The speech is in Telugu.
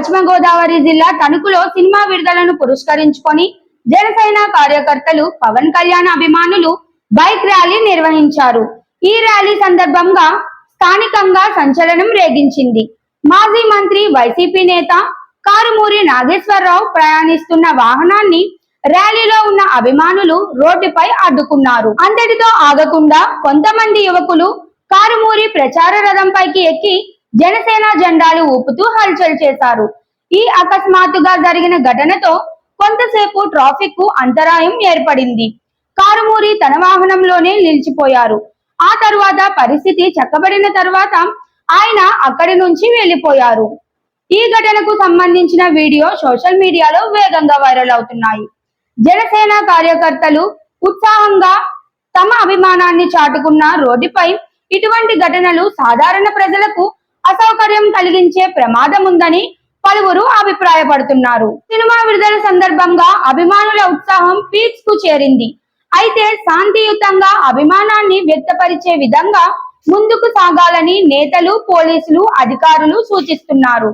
పశ్చిమ గోదావరి జిల్లా తణుకులో సినిమా విడుదలను పురస్కరించుకొని జనసేన కార్యకర్తలు పవన్ కళ్యాణ్ అభిమానులు బైక్ ర్యాలీ నిర్వహించారు. ఈ ర్యాలీ సందర్భంగా స్థానికంగా సంచలనం రేగించింది. మాజీ మంత్రి వైసీపీ నేత కారుమూరి నాగేశ్వరరావు ప్రయాణిస్తున్న వాహనాన్ని ర్యాలీలో ఉన్న అభిమానులు రోడ్డుపై అడ్డుకున్నారు. అంతటితో ఆగకుండా కొంతమంది యువకులు కారుమూరి ప్రచార రథంపైకి ఎక్కి జనసేన జెండాలు ఊపుతూ హల్చల్ చేశారు. ఈ అకస్మాత్తుగా జరిగిన ఘటనతో కొంతసేపు ట్రాఫిక్కు అంతరాయం ఏర్పడింది. కారుమూరి తన వాహనంలోనే నిలిచిపోయారు. ఆ తరువాత పరిస్థితి చక్కబడిన తర్వాత ఆయన అక్కడి నుంచి వెళ్ళిపోయారు ఈ ఘటనకు సంబంధించిన వీడియో సోషల్ మీడియాలో వేగంగా వైరల్ అవుతున్నాయి. జనసేన కార్యకర్తలు ఉత్సాహంగా తమ అభిమానాన్ని చాటుకున్న రోడ్డుపై ఇటువంటి ఘటనలు సాధారణ ప్రజలకు అసౌకర్యం కలిగించే ప్రమాదం ఉందని పలువురు అభిప్రాయపడుతున్నారు. సినిమా విడుదల సందర్భంగా అభిమానుల ఉత్సాహం పీక్స్కు చేరింది. అయితే శాంతియుతంగా అభిమానాన్ని వ్యక్తపరిచే విధంగా ముందుకు సాగాలని నేతలు పోలీసులు అధికారులు సూచిస్తున్నారు.